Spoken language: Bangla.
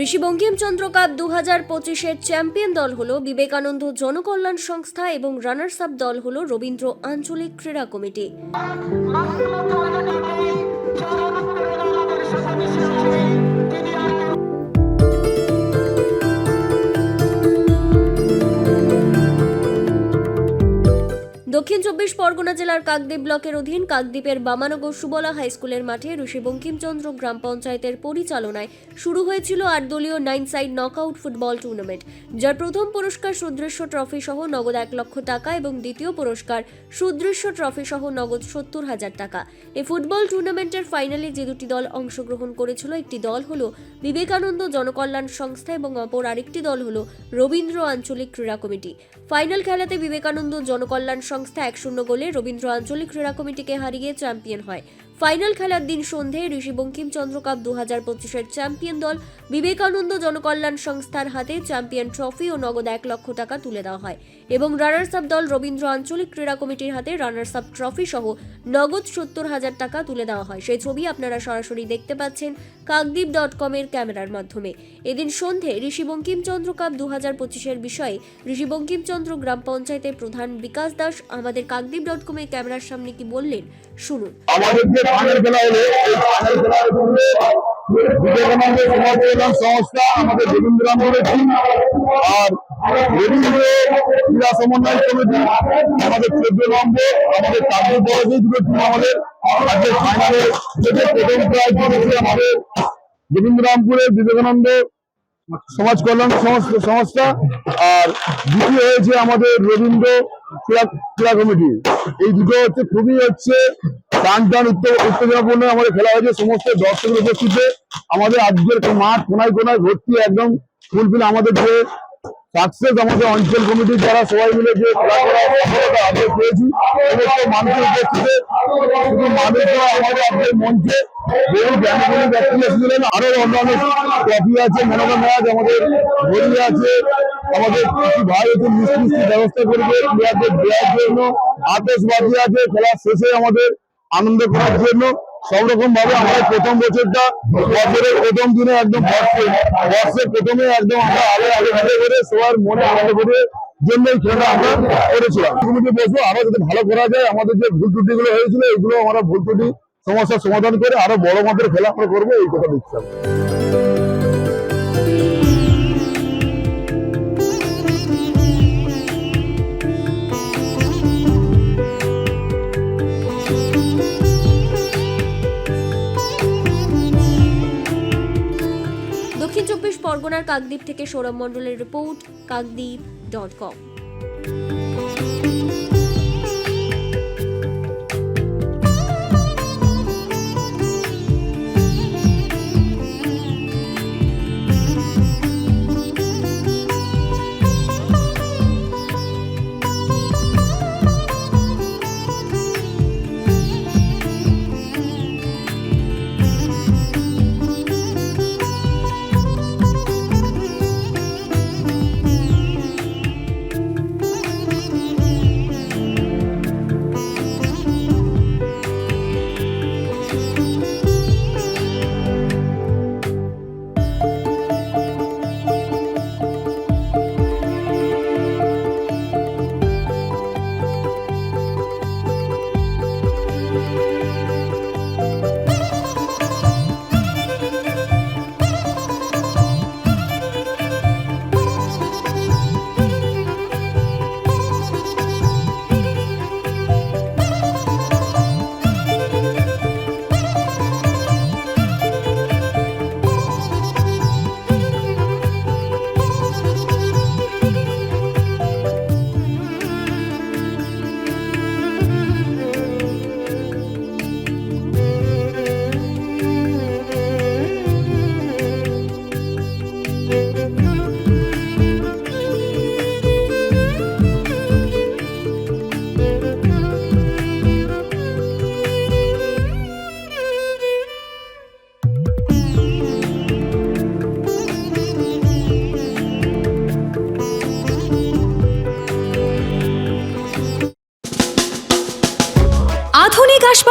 ঋষি বঙ্কিমচন্দ্র কাপ দু হাজার পঁচিশের চ্যাম্পিয়ন দল হল বিবেকানন্দ জনকল্যাণ সংস্থা এবং রানার্স আপ দল হল রবীন্দ্র আঞ্চলিক ক্রীড়া কমিটি। দক্ষিণ চব্বিশ পরগনা জেলার কাকদ্বীপ ব্লকের অধীন কাকদ্বীপের বামানগর সুবলা হাই স্কুলের মাঠে ঋষি বঙ্কিমচন্দ্র গ্রাম পঞ্চায়েতের পরিচালনায় শুরু হয়েছিল আট দলীয় nine side knockout football tournament, যার প্রথম পুরস্কার সুদৃশ্য ট্রফি সহ নগদ এক লক্ষ টাকা এবং দ্বিতীয় পুরস্কার সুদৃশ্য ট্রফি সহ নগদ সত্তর হাজার টাকা। এই ফুটবল টুর্নামেন্টের ফাইনালে যে দুটি দল অংশগ্রহণ করেছিল, একটি দল হল বিবেকানন্দ জনকল্যাণ সংস্থা এবং অপর আরেকটি দল হল রবীন্দ্র আঞ্চলিক ক্রীড়া কমিটি। ফাইনাল খেলাতে বিবেকানন্দ জনকল্যাণ সংস্থা এক শূন্য গোলে রবীন্দ্র আঞ্চলিক ক্রীড়া কমিটিকে হারিয়ে চ্যাম্পিয়ন হয়। ফাইনাল খেলার দিন সন্ধে ঋষি বঙ্কিমচন্দ্র কাপ দু হাজার পঁচিশের চ্যাম্পিয়ন দল বিবেকানন্দ জনকল্যাণ সংস্থার হাতে চ্যাম্পিয়ন ট্রফি ও নগদ এক লক্ষ টাকা তুলে দেওয়া হয় এবং রানার্স আপ দল রবীন্দ্র আঞ্চলিক ক্রীড়া কমিটির হাতে রানার্স আপ ট্রফি সহ নগদ সত্তর হাজার টাকা তুলে দেওয়া হয়। সেই ছবি আপনারা সরাসরি দেখতে পাচ্ছেন কাকদ্বীপ ডট কমের ক্যামেরার মাধ্যমে। এদিন সন্ধে ঋষি বঙ্কিমচন্দ্র কাপ দু হাজার পঁচিশের বিষয়ে ঋষি বঙ্কিমচন্দ্র গ্রাম পঞ্চায়েতের প্রধান বিকাশ দাস আমাদের কাকদ্বীপ ডট কমের ক্যামেরার সামনে কি বললেন শুনুন। আমাদের ফাইনাল খেলা হলো এই জন্য বিবেকানন্দ সমাজ কল্যাণ সংস্থা, আমাদের আর ক্রীড়া সমন্বয় কমিটি, আমাদের আমাদের আমাদের প্রথম আমাদের বিবেকানন্দ সমাজ কল্যাণ সংস্থা আর দ্বিতীয় হয়েছে আমাদের রবীন্দ্র ক্রীড়া কমিটি। এই দুটো হচ্ছে খুবই হচ্ছে টান টান উত্তে- উত্তেজনাপূর্ণ আমাদের খেলা হয়েছে, সমস্ত দর্শকের উপস্থিতিতে আমাদের আজকের মাঠ কোনায় কোনায় ভর্তি একদম ফুলফিল আমাদের যে সাকসেস আমাদের অঞ্চল কমিটির যারা সবাই মিলে যে পেয়েছি, সমস্ত আমাদের আরও অন্যান্য ট্রফি আছে, মনোরম ম্যাচ আমাদের ঘড়ি আছে, আমাদের কিছু ভাই আছে, মিষ্টি মিষ্টি ব্যবস্থা করবে প্লেয়ারদের দেওয়ার জন্য আতসবাজি আছে খেলার শেষে আমাদের আনন্দ করার জন্য সব রকম ভাবে আমরা প্রথম বছরটা বছরের প্রথম দিনে একদম বর্ষে বর্ষের প্রথমে একদম আমরা আগে আগে ভালো করে সবার মনে আনন্দ করে জন্য এই খেলাটা আমরা করেছিলাম। কমিটি বসবো আরও যদি ভালো করা যায়, আমাদের যে ভুল ত্রুটি গুলো হয়েছিল, এগুলো আমরা ভুল ত্রুটি সমস্যার সমাধান করে আরও বড় মাপের খেলা আমরা করব, এই কথা দিচ্ছি কাকদ্বীপ থেকে সৌরভ মণ্ডলের report Kakdwip dot com